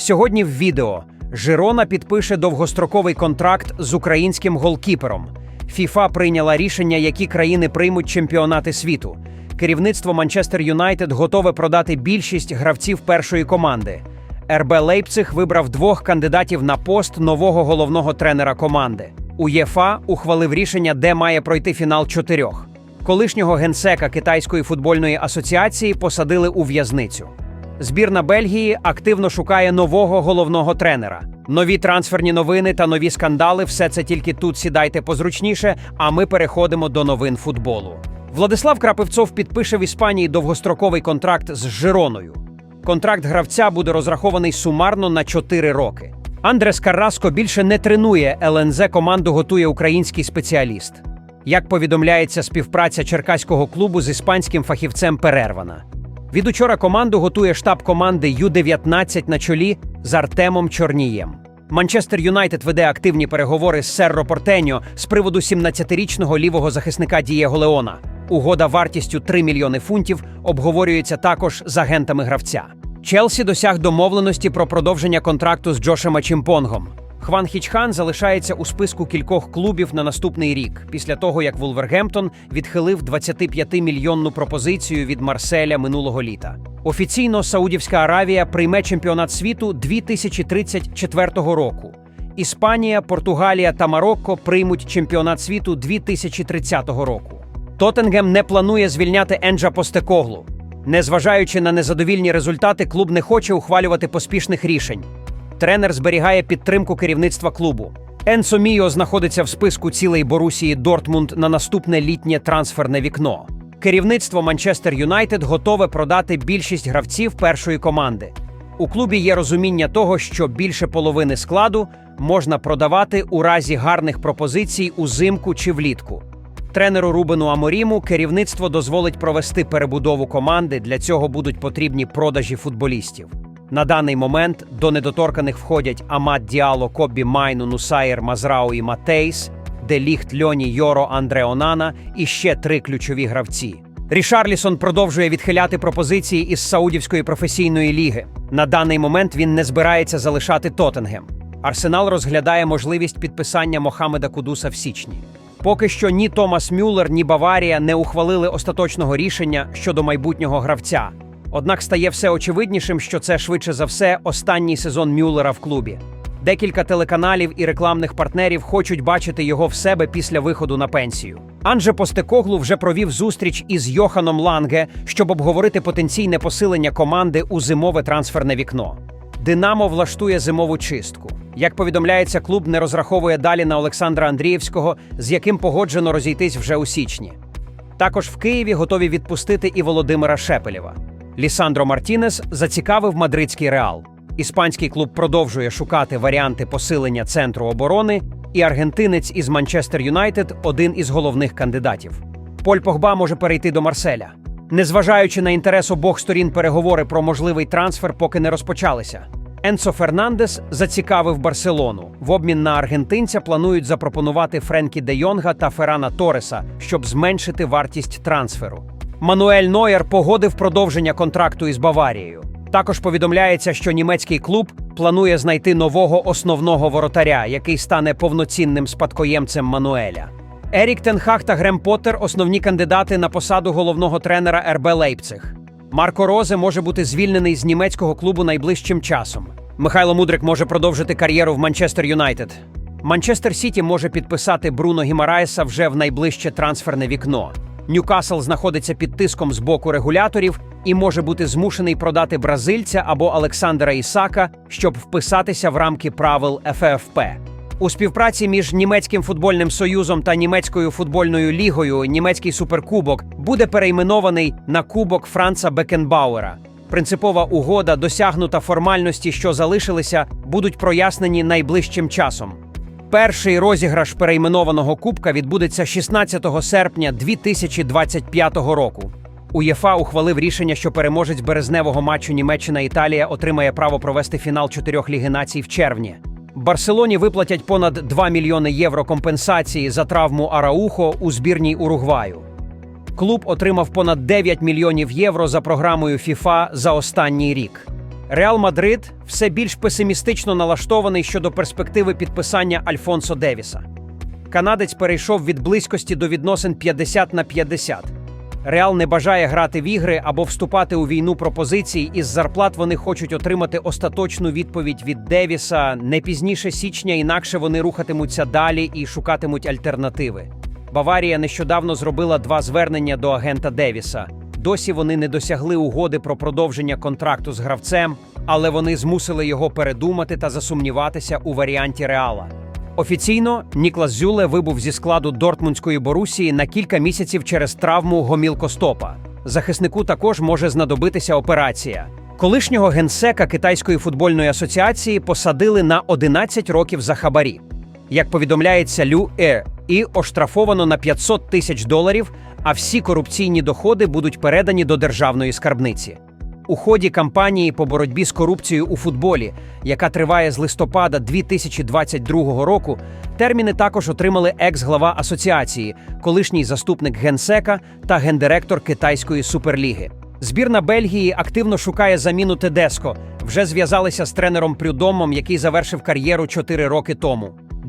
Сьогодні в відео Жирона підпише довгостроковий контракт з українським голкіпером. ФІФА прийняла рішення, які країни приймуть чемпіонати світу. Керівництво Манчестер Юнайтед готове продати більшість гравців першої команди. РБ Лейпциг вибрав двох кандидатів на пост нового головного тренера команди. УЄФА ухвалив рішення, де має пройти фінал чотирьох. Колишнього генсека Китайської футбольної асоціації посадили у в'язницю. Збірна Бельгії активно шукає нового головного тренера. Нові трансферні новини та нові скандали все це тільки тут сідайте позручніше, а ми переходимо до новин футболу. Владислав Крапивцов підпише в Іспанії довгостроковий контракт з Жироною. Контракт гравця буде розрахований сумарно на 4 роки. Андрес Карраско більше не тренує ЛНЗ, команду готує український спеціаліст. Як повідомляється, співпраця черкаського клубу з іспанським фахівцем перервана. Від учора команду готує штаб команди Ю-19 на чолі з Артемом Чорнієм. Манчестер Юнайтед веде активні переговори з Серро Портеньо з приводу 17-річного лівого захисника Дієго Леона. Угода вартістю 3 мільйони фунтів обговорюється також з агентами гравця. Челсі досяг домовленості про продовження контракту з Джошем Ачімпонгом. Хван Хічхан залишається у списку кількох клубів на наступний рік, після того як Вулвергемптон відхилив 25-мільйонну пропозицію від Марселя минулого літа. Офіційно Саудівська Аравія прийме чемпіонат світу 2034 року. Іспанія, Португалія та Марокко приймуть чемпіонат світу 2030 року. Тоттенгем не планує звільняти Енджа Постекоглу. Незважаючи на незадовільні результати, клуб не хоче ухвалювати поспішних рішень. Тренер зберігає підтримку керівництва клубу. Енсо Міо знаходиться в списку цілей Борусії Дортмунд на наступне літнє трансферне вікно. Керівництво Манчестер Юнайтед готове продати більшість гравців першої команди. У клубі є розуміння того, що більше половини складу можна продавати у разі гарних пропозицій узимку чи влітку. Тренеру Рубену Аморіму керівництво дозволить провести перебудову команди. Для цього будуть потрібні продажі футболістів. На даний момент до недоторканих входять Амат Діало, Коббі Майну, Нусаєр, Мазрау і Матейс, Деліхт Льоні, Йоро, Андре Онана і ще три ключові гравці. Рішарлісон продовжує відхиляти пропозиції із Саудівської професійної ліги. На даний момент він не збирається залишати Тоттенгем. Арсенал розглядає можливість підписання Мохамеда Кудуса в січні. Поки що ні Томас Мюллер, ні Баварія не ухвалили остаточного рішення щодо майбутнього гравця. Однак стає все очевиднішим, що це швидше за все останній сезон Мюллера в клубі. Декілька телеканалів і рекламних партнерів хочуть бачити його в себе після виходу на пенсію. Анже Постекоглу вже провів зустріч із Йоханом Ланге, щоб обговорити потенційне посилення команди у зимове трансферне вікно. Динамо влаштує зимову чистку. Як повідомляється, клуб не розраховує далі на Олександра Андрієвського, з яким погоджено розійтись вже у січні. Також в Києві готові відпустити і Володимира Шепелєва. Лісандро Мартінес зацікавив мадридський реал. Іспанський клуб продовжує шукати варіанти посилення центру оборони, і аргентинець із Манчестер Юнайтед один із головних кандидатів. Поль Погба може перейти до Марселя. Незважаючи на інтерес обох сторін, переговори про можливий трансфер поки не розпочалися. Енсо Фернандес зацікавив Барселону. В обмін на аргентинця планують запропонувати Френкі де Йонга та Феррана Тореса, щоб зменшити вартість трансферу. Мануель Нойер погодив продовження контракту із Баварією. Також повідомляється, що німецький клуб планує знайти нового основного воротаря, який стане повноцінним спадкоємцем Мануеля. Ерік Тенхах та Грем Поттер – основні кандидати на посаду головного тренера РБ Лейпциг. Марко Розе може бути звільнений з німецького клубу найближчим часом. Михайло Мудрик може продовжити кар'єру в Манчестер Юнайтед. Манчестер Сіті може підписати Бруно Гімараєса вже в найближче трансферне вікно. Ньюкасл знаходиться під тиском з боку регуляторів і може бути змушений продати бразильця або Олександра Ісака, щоб вписатися в рамки правил ФФП. У співпраці між німецьким футбольним союзом та німецькою футбольною лігою німецький суперкубок буде перейменований на Кубок Франца Бекенбауера. Принципова угода, досягнута формальності, що залишилися, будуть прояснені найближчим часом. Перший розіграш перейменованого кубка відбудеться 16 серпня 2025 року. УЄФА ухвалив рішення, що переможець березневого матчу Німеччина-Італія отримає право провести фінал чотирьох Ліги націй в червні. Барселоні виплатять понад 2 мільйони євро компенсації за травму Араухо у збірній Уругваю. Клуб отримав понад 9 мільйонів євро за програмою FIFA за останній рік. Реал Мадрид все більш песимістично налаштований щодо перспективи підписання Альфонсо Девіса. Канадець перейшов від близькості до відносин 50 на 50. Реал не бажає грати в ігри або вступати у війну пропозицій. Із зарплат вони хочуть отримати остаточну відповідь від Девіса не пізніше січня, інакше вони рухатимуться далі і шукатимуть альтернативи. Баварія нещодавно зробила два звернення до агента Девіса. Досі вони не досягли угоди про продовження контракту з гравцем, але вони змусили його передумати та засумніватися у варіанті Реала. Офіційно Ніклас Зюле вибув зі складу Дортмундської Борусії на кілька місяців через травму гомілкостопа. Захиснику також може знадобитися операція. Колишнього генсека Китайської футбольної асоціації посадили на 11 років за хабарі. Як повідомляється Лю Е, і оштрафовано на 500 тисяч доларів, а всі корупційні доходи будуть передані до державної скарбниці. У ході кампанії по боротьбі з корупцією у футболі, яка триває з листопада 2022 року, терміни також отримали екс-глава асоціації, колишній заступник генсека та гендиректор Китайської суперліги. Збірна Бельгії активно шукає заміну Тедеско. Вже зв'язалися з тренером Прюдомом, який завершив кар'єру 4 роки тому.